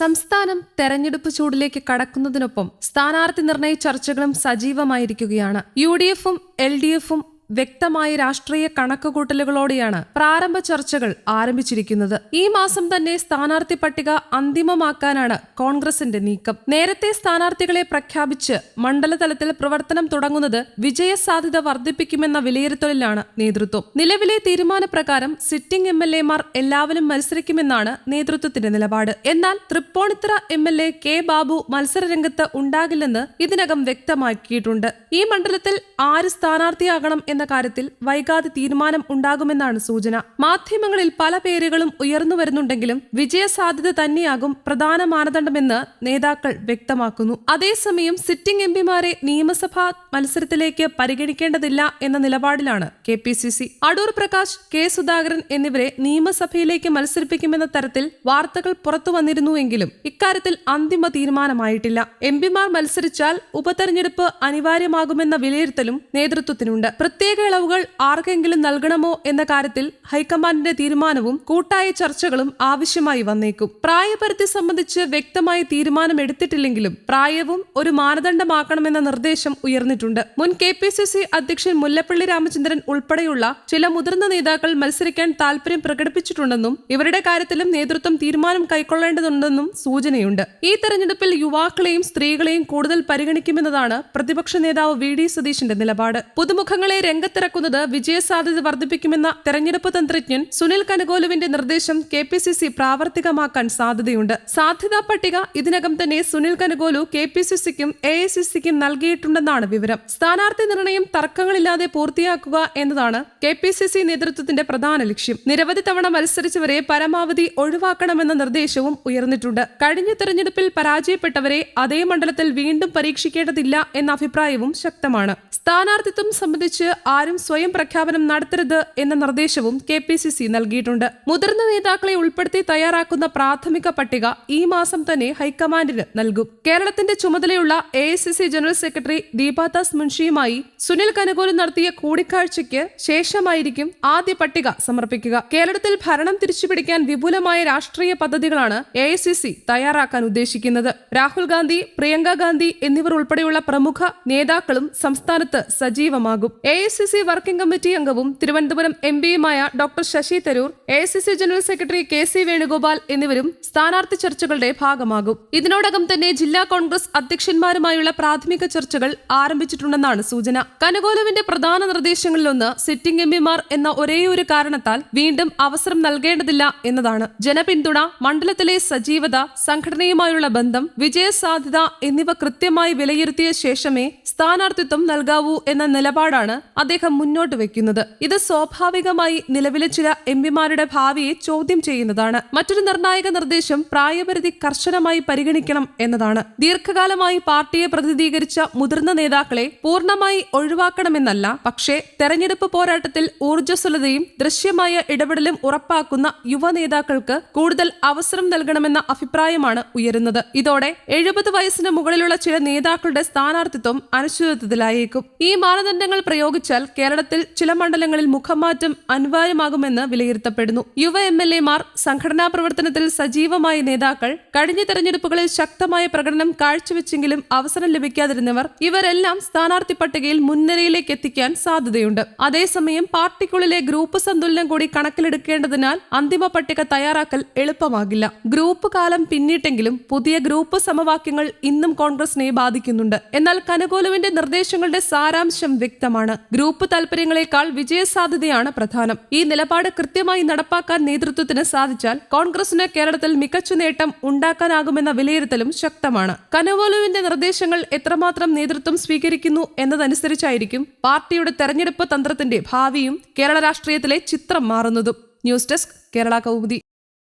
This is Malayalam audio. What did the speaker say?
സംസ്ഥാനം തെരഞ്ഞെടുപ്പ് ചൂടിലേക്ക് കടക്കുന്നതിനൊപ്പം സ്ഥാനാർത്ഥി നിർണയ ചർച്ചകളും സജീവമായിരിക്കുകയാണ്. യു ഡി എഫും എൽ ഡി എഫും വ്യക്തമായ രാഷ്ട്രീയ കണക്കുകൂട്ടലുകളോടെയാണ് പ്രാരംഭ ചർച്ചകൾ ആരംഭിച്ചിരിക്കുന്നത്. ഈ മാസം തന്നെ സ്ഥാനാർത്ഥി പട്ടിക അന്തിമമാക്കാനാണ് കോൺഗ്രസിന്റെ നീക്കം. നേരത്തെ സ്ഥാനാർത്ഥികളെ പ്രഖ്യാപിച്ച് മണ്ഡലതലത്തിൽ പ്രവർത്തനം തുടങ്ങുന്നത് വിജയസാധ്യത വർദ്ധിപ്പിക്കുമെന്ന വിലയിരുത്തലിലാണ് നേതൃത്വം. നിലവിലെ തീരുമാനപ്രകാരം സിറ്റിംഗ് എം എൽ എമാർ എല്ലാവരും മത്സരിക്കുമെന്നാണ് നേതൃത്വത്തിന്റെ നിലപാട്. എന്നാൽ Thrippunithura M L A K Babu മത്സരരംഗത്ത് ഉണ്ടാകില്ലെന്ന് ഇതിനകം വ്യക്തമാക്കിയിട്ടുണ്ട്. ഈ മണ്ഡലത്തിൽ ആര് സ്ഥാനാർത്ഥിയാകണം എന്ന കാര്യത്തിൽ വൈകാതെ തീരുമാനം ഉണ്ടാകുമെന്നാണ് സൂചന. മാധ്യമങ്ങളിൽ പല പേരുകളും ഉയർന്നു വരുന്നുണ്ടെങ്കിലും വിജയസാധ്യത തന്നെയാകും പ്രധാന മാനദണ്ഡമെന്ന് നേതാക്കൾ വ്യക്തമാക്കുന്നു. അതേസമയം സിറ്റിംഗ് എംപിമാരെ നിയമസഭാ മത്സരത്തിലേക്ക് പരിഗണിക്കേണ്ടതില്ല എന്ന നിലപാടിലാണ് K P C C. Adoor Prakash K Sudhakaran എന്നിവരെ നിയമസഭയിലേക്ക് മത്സരിപ്പിക്കുമെന്ന തരത്തിൽ വാർത്തകൾ പുറത്തു വന്നിരുന്നുവെങ്കിലും ഇക്കാര്യത്തിൽ അന്തിമ തീരുമാനമായിട്ടില്ല. എംപിമാർ മത്സരിച്ചാൽ ഉപതെരഞ്ഞെടുപ്പ് അനിവാര്യമാകുമെന്ന വിലയിരുത്തലും നേതൃത്വത്തിനുണ്ട്. പ്രത്യേക ഇളവുകൾ ആർക്കെങ്കിലും നൽകണമോ എന്ന കാര്യത്തിൽ ഹൈക്കമാൻഡിന്റെ തീരുമാനവും കൂട്ടായ ചർച്ചകളും ആവശ്യമായി വന്നേക്കും. പ്രായപരിധി സംബന്ധിച്ച് വ്യക്തമായ തീരുമാനം എടുത്തിട്ടില്ലെങ്കിലും പ്രായവും ഒരു മാനദണ്ഡമാക്കണമെന്ന നിർദ്ദേശം ഉയർന്നിട്ടുണ്ട്. മുൻ കെ പി സി സി അധ്യക്ഷൻ മുല്ലപ്പള്ളി രാമചന്ദ്രൻ ഉൾപ്പെടെയുള്ള ചില മുതിർന്ന നേതാക്കൾ മത്സരിക്കാൻ താൽപര്യം പ്രകടിപ്പിച്ചിട്ടുണ്ടെന്നും ഇവരുടെ കാര്യത്തിലും നേതൃത്വം തീരുമാനം കൈക്കൊള്ളേണ്ടതുണ്ടെന്നും സൂചനയുണ്ട്. ഈ തെരഞ്ഞെടുപ്പിൽ യുവാക്കളെയും സ്ത്രീകളെയും കൂടുതൽ പരിഗണിക്കുമെന്നതാണ് പ്രതിപക്ഷ നേതാവ് വി ഡി സതീശിന്റെ നിലപാട്. പുതുമുഖങ്ങളെ രംഗത്തിറക്കുന്നത് വിജയസാധ്യത വർദ്ധിപ്പിക്കുമെന്ന തെരഞ്ഞെടുപ്പ് തന്ത്രജ്ഞൻ സുനിൽ കനകോലുവിന്റെ നിർദ്ദേശം കെ പി സി സി പ്രാവർത്തികമാക്കാൻ സാധ്യതയുണ്ട്. സാധ്യതാ പട്ടിക ഇതിനകം തന്നെ Sunil Kanugolu K P C സിക്കും A I C സിക്കും നൽകിയിട്ടുണ്ടെന്നാണ് വിവരം. സ്ഥാനാർത്ഥി നിർണയം തർക്കങ്ങളില്ലാതെ പൂർത്തിയാക്കുക എന്നതാണ് കെ പി സി സി നേതൃത്വത്തിന്റെ പ്രധാന ലക്ഷ്യം. നിരവധി തവണ മത്സരിച്ചവരെ പരമാവധി ഒഴിവാക്കണമെന്ന നിർദ്ദേശവും ഉയർന്നിട്ടുണ്ട്. കഴിഞ്ഞ തെരഞ്ഞെടുപ്പിൽ പരാജയപ്പെട്ടവരെ അതേ മണ്ഡലത്തിൽ വീണ്ടും പരീക്ഷിക്കേണ്ടതില്ല എന്ന അഭിപ്രായവും ശക്തമാണ്. സ്ഥാനാർത്ഥിത്വം സംബന്ധിച്ച് ആരും സ്വയം പ്രഖ്യാപനം നടത്തരുത് എന്ന നിർദ്ദേശവും കെ പി സി സി നൽകിയിട്ടുണ്ട്. മുതിർന്ന നേതാക്കളെ ഉൾപ്പെടുത്തി തയ്യാറാക്കുന്ന പ്രാഥമിക പട്ടിക ഈ മാസം തന്നെ ഹൈക്കമാൻഡിന് നൽകും. കേരളത്തിന്റെ ചുമതലയുള്ള എ ജനറൽ സെക്രട്ടറി ദീപാദാസ് മുൻഷിയുമായി സുനിൽ കനകോലി നടത്തിയ കൂടിക്കാഴ്ചയ്ക്ക് ശേഷമായിരിക്കും ആദ്യ പട്ടിക സമർപ്പിക്കുക. കേരളത്തിൽ ഭരണം തിരിച്ചുപിടിക്കാൻ വിപുലമായ രാഷ്ട്രീയ പദ്ധതികളാണ് എ തയ്യാറാക്കാൻ ഉദ്ദേശിക്കുന്നത്. രാഹുൽ ഗാന്ധി പ്രിയങ്ക ഗാന്ധി എന്നിവർ ഉൾപ്പെടെയുള്ള പ്രമുഖ നേതാക്കളും സംസ്ഥാനത്ത് സജീവമാകും. എ വർക്കിംഗ് കമ്മിറ്റി അംഗവും Thiruvananthapuram M പിയുമായ doctor Shashi Tharoor A general secretary K C Venugopal എന്നിവരും സ്ഥാനാർത്ഥി ചർച്ചകളുടെ ഭാഗമാകും. ഇതിനോടകം തന്നെ ജില്ലാ കോൺഗ്രസ് അധ്യക്ഷന്മാരുമായുള്ള പ്രാഥമിക ചർച്ചകൾ ആരംഭിച്ചിട്ടുണ്ടെന്നാണ് സൂചന. കനകോലുവിന്റെ പ്രധാന നിർദ്ദേശങ്ങളിലൊന്ന് സിറ്റിംഗ് എം പിമാർ എന്ന ഒരേയൊരു കാരണത്താൽ വീണ്ടും അവസരം നൽകേണ്ടതില്ല എന്നതാണ്. ജനപിന്തുണ മണ്ഡലത്തിലെ സജീവത സംഘടനയുമായുള്ള ബന്ധം വിജയസാധ്യത എന്നിവ കൃത്യമായി വിലയിരുത്തിയ ശേഷമേ സ്ഥാനാർത്ഥിത്വം നൽകാവൂ എന്ന നിലപാടാണ് അദ്ദേഹം മുന്നോട്ട് വെക്കുന്നത്. ഇത് സ്വാഭാവികമായി നിലവിലെ ചില എം പിമാരുടെ ഭാവിയെ ചോദ്യം ചെയ്യുന്നതാണ്. മറ്റൊരു നിർണായക നിർദ്ദേശം പ്രായപരിധി കർശനമായി പരിഗണിക്കണം എന്നതാണ്. ദീർഘകാലമായി പാർട്ടിയെ പ്രതിനിധീകരിച്ച മുതിർന്ന നേതാക്കളെ പൂർണമായി ഒഴിവാക്കണമെന്നല്ല പക്ഷേ തെരഞ്ഞെടുപ്പ് പോരാട്ടത്തിൽ ഊർജസ്വലതയും ദൃശ്യമായ ഇടപെടലും ഉറപ്പാക്കുന്ന യുവ നേതാക്കൾക്ക് കൂടുതൽ അവസരം നൽകണമെന്ന അഭിപ്രായമാണ് ഉയരുന്നത്. ഇതോടെ എഴുപത് വയസ്സിന് മുകളിലുള്ള ചില നേതാക്കളുടെ സ്ഥാനാർത്ഥിത്വം അനിശ്ചിതത്വത്തിലായേക്കും. ഈ മാനദണ്ഡങ്ങൾ പ്രയോഗിച്ചാൽ കേരളത്തിൽ ചില മണ്ഡലങ്ങളിൽ മുഖമാറ്റം അനിവാര്യമാകുമെന്ന് വിലയിരുത്തപ്പെടുന്നു. യുവ എം എൽ എമാർ സംഘടനാ പ്രവർത്തനത്തിൽ സജീവമായ നേതാക്കൾ കഴിഞ്ഞ തെരഞ്ഞെടുപ്പുകളിൽ ശക്തമായ പ്രകടനം കാഴ്ചവെച്ചെങ്കിലും അവസരം ലഭിക്കാതിരുന്നവർ ഇവരെല്ലാം സ്ഥാനാർത്ഥി പട്ടികയിൽ മുൻനിരയിലേക്ക് എത്തിക്കാൻ സാധ്യതയുണ്ട്. അതേസമയം പാർട്ടിക്കുള്ളിലെ ഗ്രൂപ്പ് സന്തുലനം കൂടി കണക്കിലെടുക്കേണ്ടതിനാൽ അന്തിമ പട്ടിക തയ്യാറാക്കൽ എളുപ്പമാകില്ല. ഗ്രൂപ്പ് കാലം പിന്നിട്ടെങ്കിലും പുതിയ ഗ്രൂപ്പ് സമവാക്യങ്ങൾ ഇന്നും കോൺഗ്രസിനെ ബാധിക്കുന്നുണ്ട്. എന്നാൽ കനകോലുവിന്റെ നിർദ്ദേശങ്ങളുടെ സാരാംശം വ്യക്തമാണ്. ഗ്രൂപ്പ് താൽപര്യങ്ങളെക്കാൾ വിജയസാധ്യതയാണ് പ്രധാനം. ഈ നിലപാട് കൃത്യമായി നടപ്പാക്കാൻ നേതൃത്വത്തിന് സാധിച്ചാൽ കോൺഗ്രസിന് കേരളത്തിൽ മികച്ച നേട്ടം ഉണ്ടാക്കാനാകുമെന്ന വിലയിരുത്തലും ശക്തമാണ്. കനവോലുവിന്റെ നിർദ്ദേശങ്ങൾ എത്രമാത്രം നേതൃത്വം സ്വീകരിക്കുന്നു എന്നതനുസരിച്ചായിരിക്കും പാർട്ടിയുടെ തെരഞ്ഞെടുപ്പ് തന്ത്രത്തിന്റെ ഭാവിയും കേരള രാഷ്ട്രീയത്തിലെ ചിത്രം മാറുന്നതും. News desk Kerala Kaumudi.